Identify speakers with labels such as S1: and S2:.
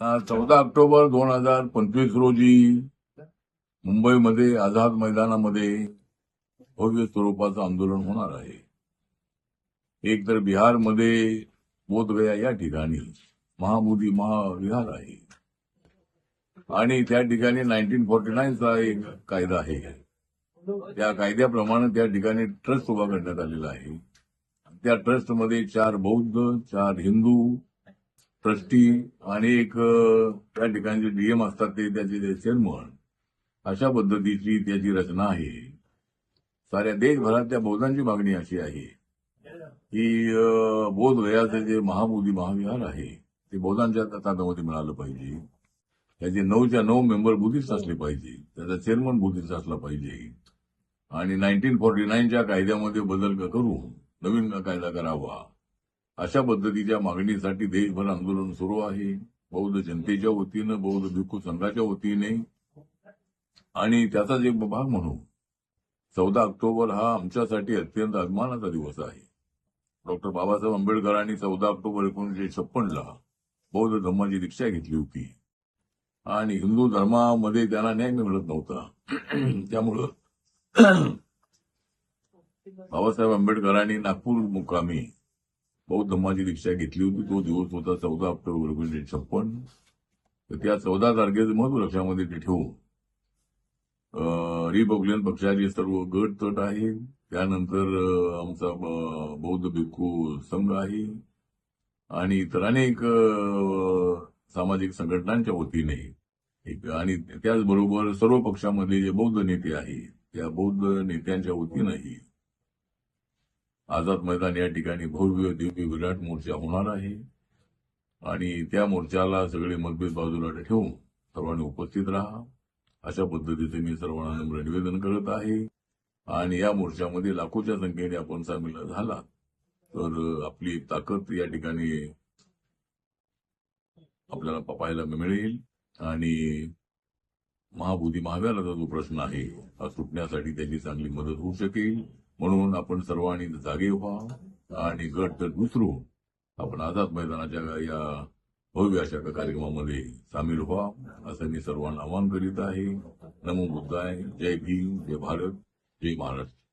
S1: चौदा ऑक्टोबर दोन हजार पंचवीस रोजी मुंबईमध्ये आझाद मैदानामध्ये भव्य स्वरूपाचं आंदोलन होणार आहे. एक तर बिहारमध्ये बोधगया या ठिकाणी महाबोधी महाविहार आहे. आणि त्या ठिकाणी नाईन्टीन फोर्टी नाईनचा एक कायदा आहे. त्या कायद्याप्रमाणे त्या ठिकाणी ट्रस्ट उभा करण्यात आलेला आहे. त्या ट्रस्टमध्ये चार बौद्ध चार हिंदू ट्रस्टी आणि एक त्या ठिकाणचे डीएम असतात ते त्याचे चेअरमन अशा पद्धतीची त्याची रचना आहे. साऱ्या देशभरात त्या बौद्धांची मागणी अशी आहे की अ, बोध गयाचं जे महाबोधी महाविहार आहे ते बौद्धांच्या ताब्यामध्ये मिळालं पाहिजे. त्याचे नऊच्या नऊ मेंबर बुद्धिस्ट असले पाहिजे त्याचा चेअरमन बुद्धिस्ट असला पाहिजे. आणि नाईन्टीन फोर्टी नाईनच्या कायद्यामध्ये बदल करून नवीन कायदा करावा. अशा पद्धतीच्या मागणीसाठी देशभर आंदोलन सुरू आहे. बौद्ध जनतेच्या वतीनं बौद्ध भिक्खू संघाच्या वतीने. आणि त्याचाच एक भाग म्हणू चौदा ऑक्टोबर हा आमच्यासाठी अत्यंत अभिमानाचा दिवस आहे. डॉक्टर बाबासाहेब आंबेडकरांनी चौदा ऑक्टोबर एकोणीशे छप्पनला बौद्ध धर्माची दीक्षा घेतली होती. आणि हिंदू धर्मामध्ये त्यांना न्याय मिळत नव्हता. त्यामुळं बाबासाहेब आंबेडकरांनी नागपूर मुकामी बौद्ध धर्माची दीक्षा घेतली होती तो दिवस होता चौदा ऑक्टोबर एकोणीसशे छप्पन. तर त्या चौदा तारखेचं महत्त्व लक्षामध्ये ते ठेवून रिपब्लिकन पक्षाचे सर्व गट तट आहे. त्यानंतर आमचा बौद्ध भिक्खू संघ आहे. आणि इतर अनेक सामाजिक संघटनांच्या वतीने आणि त्याचबरोबर सर्व पक्षामधले जे बौद्ध नेते आहेत त्या बौद्ध नेत्यांच्या वतीनंही आझाद मैदान या ठिकाणी भव्य दिव्य विराट मोर्चा होणार आहे. आणि त्या मोर्चाला सगळे मतभेद बाजूला ठेवून सर्वांनी उपस्थित राहा. अशा पद्धतीचे मी सर्वांना नम्र निवेदन करत आहे. आणि या मोर्चामध्ये लाखोच्या संख्येने आपण सामील झाला तर आपली ताकद या ठिकाणी आपल्याला पाहायला मिळेल. आणि महाबोधी महाव्यालाचा जो प्रश्न आहे हा सुटण्यासाठी त्याची चांगली मदत होऊ शकेल. म्हणून आपण सर्वांनी जागे व्हा आणि गट तर विसरून आपण आझाद मैदानाच्या या भव्य अशा कार्यक्रमामध्ये सामील व्हा असं मी सर्वांना आवाहन करीत आहे. नमो बुद्धाय. जय भीम. जय भारत. जय महाराष्ट्र.